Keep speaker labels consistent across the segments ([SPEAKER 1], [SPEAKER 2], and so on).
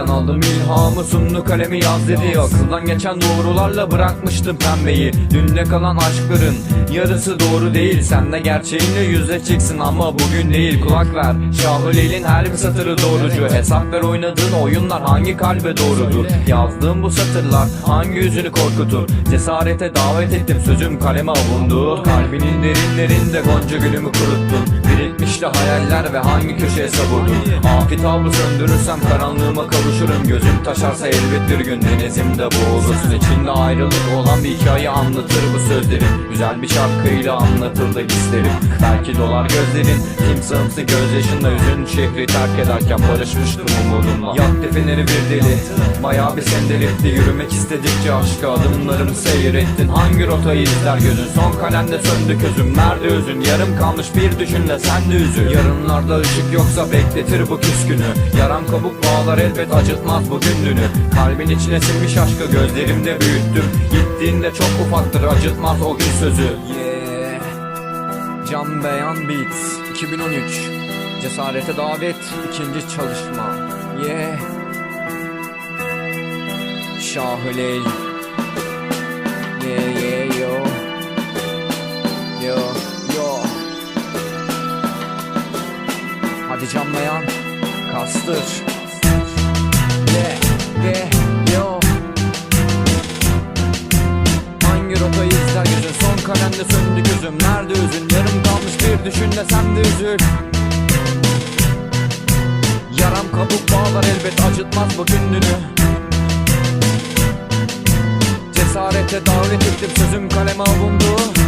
[SPEAKER 1] Aldım ilhamı sunlu kalemi yaz dedi. Akıldan geçen doğrularla bırakmıştım pembeyi. Dünle kalan aşkların yarısı doğru değil. Sen de gerçeğinle yüzleşeceksin ama bugün değil. Kulak ver Şahıleyl'in her bir satırı doğrucu. Hesap ver oynadığın oyunlar hangi kalbe doğrudur? Yazdığım bu satırlar hangi yüzünü korkutur? Cesarete davet ettim sözüm kaleme avundu Kalbinin derinlerinde gonca gülümü kuruttun Birikmişti hayaller ve hangi köşeye savurdun? Afitabı söndürürsem karanlığıma kavuşurum. Gözüm taşarsa elbet bir gün denizimde boğulursun. İçinde ayrılık olan bir hikaye anlatır bu sözlerim Güzel bir şarkıyla anlatıldı hislerim. Belki dolar gözlerin timsahımsı gözyaşınla Yüzün şehri terk ederken barışmıştım umudumla. Yaktı feneri bir deli Bayağı bir sendelifti Yürümek istedikçe aşka adımlarımı seyrettin. Hangi rotayı izler gözün? Son kalemde söndü közüm Nerede özün. Yarım kalmış bir düşünle sen de üzül Yarınlarda ışık yoksa bekletir bu küskünü. Yaram kabuk bağlar elbet acıtmaz bu gündünü Kalbin içine sinmiş aşkı gözlerimde büyüttüm Gittiğinde çok ufaktır acıtmaz o gün sözü. Yeah. Can Beyan Beats 2013 Cesarete davet ikinci çalışma. Yeah. Şahüley Hadi Can Beyan Kastır. Yeah yeah yo. Hangi rotayı izler gözün? Son kalemde söndü gözüm. Nerede özün Yarım kalmış bir düşün de de üzül. Yaram kabuk bağlar elbet acıtmaz bu gündünü Cesarete davet ettim sözüm kaleme avundu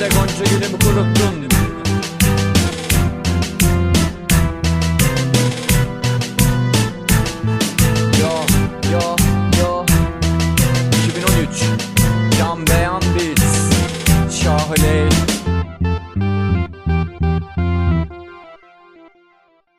[SPEAKER 1] de gonca gülüm kuruttun. Yo yo yo. 2013 Yan beyan biz.